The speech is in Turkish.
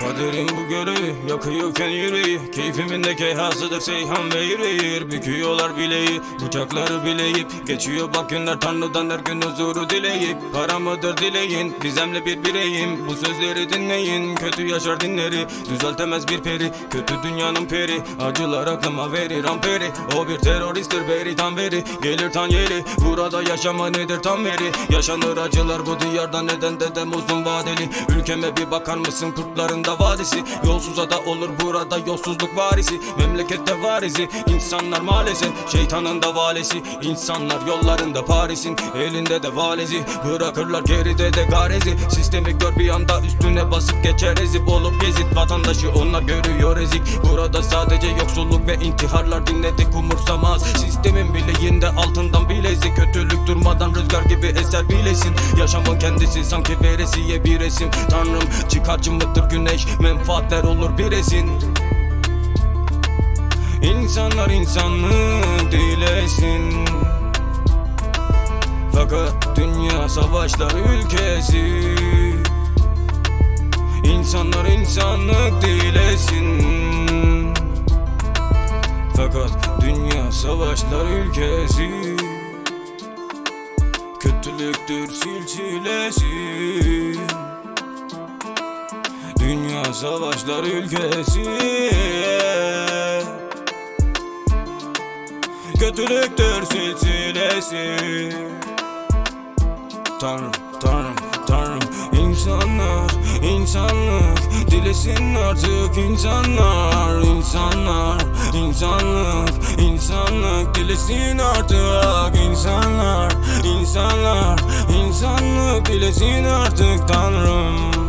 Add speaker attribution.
Speaker 1: Kaderim bu görevi yakıyorken yüreği. Keyfimin de keyhasıdır Seyhan ve yüreğir Büküyorlar bileği bıçakları bileyip. Geçiyor bak günler tanrıdan her gün huzuru dileyip. Para mıdır dileyin gizemli bir bireyim. Bu sözleri dinleyin kötü yaşar dinleri. Düzeltemez bir peri kötü dünyanın peri. Acılar aklıma verir amperi O bir teröristtir beri tam veri Gelir tan yeli burada yaşama nedir tam veri? Yaşanır acılar bu diyarda neden dedem uzun vadeli? Ülkeme bir bakar mısın kurtların da vadisi. Yolsuza da olur burada yolsuzluk varisi. Memlekette varizi. İnsanlar maalesef Şeytanın da valesi. İnsanlar yollarında Paris'in. Elinde de valezi. Bırakırlar geride de garezi. Sistemi gör bir anda üstüne basıp geçer ezip Olup gezit vatandaşı onlar görüyor ezik. Burada sadece yoksulluk ve intiharlar dinledik umursamaz. Sistemin bileğinde altından bilezik Kötülük durmadan rüzgar gibi eser bilesin. Yaşamın kendisi sanki veresiye bir resim. Tanrım çıkarcı mıdır güneş menfaatler olur biresin İnsanlar insanlık dilesin Fakat dünya savaşlar ülkesi. İnsanlar insanlık dilesin Fakat dünya savaşlar ülkesi. Kötülüktür silsilesi savaşlar ülkesi Kötülüktür silsilesi. Tanrım, Tanrım, Tanrım. İnsanlar, insanlık Dilesin artık insanlar. İnsanlar, insanlık insanlık Dilesin artık insanlar. İnsanlar, insanlık Dilesin artık Tanrım